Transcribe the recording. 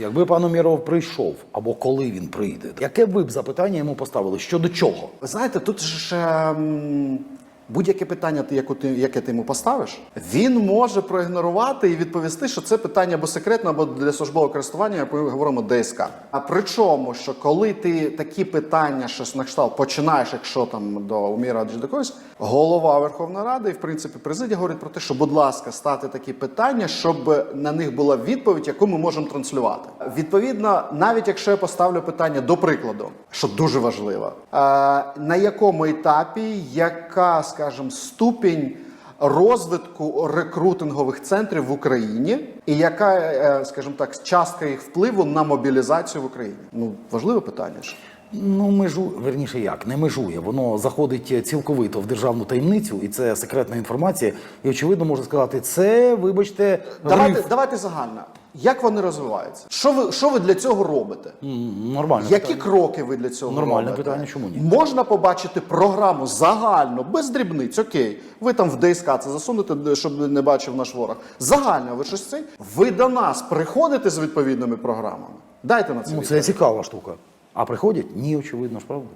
Якби пан Уміров прийшов, або коли він прийде, яке ви б запитання йому поставили? Щодо чого? Ви знаєте, тут ж ем, будь-яке питання, ти- яке ти йому поставиш, він може проігнорувати і відповісти, що це питання або секретне, або для службового користування, як ми говоримо ДСК. А причому, що коли ти такі питання, щось на кшталт починаєш, якщо там до Уміра до когось, голова Верховної Ради і в принципі президія говорить про те, що, будь ласка, стати такі питання, щоб на них була відповідь, яку ми можемо транслювати. Відповідно, навіть якщо я поставлю питання до прикладу, що дуже важливо, е, на якому етапі, яка, скажімо, ступінь розвитку рекрутингових центрів в Україні, і яка, е, скажімо так, частка їх впливу на мобілізацію в Україні? Ну важливе питання ж. Ну, межу, верніше як, не межує. Воно заходить цілковито в державну таємницю, і це секретна інформація. І очевидно можна сказати, це, вибачте, Давайте, гриф. давайте загально. Як вони розвиваються? Що ви, що ви для цього робите? Нормально. Які кроки ви для цього Нормальне робите? питання, чому ні? Можна побачити програму загально, без дрібниць, окей. Ви там в ДСК це засунете, щоб не бачив наш ворог. Загально, ви щось це? Ви до нас приходите з відповідними програмами? Дайте на це Ну, відповідь. це цікава штука. А приходять? Ні, очевидно ж, правда.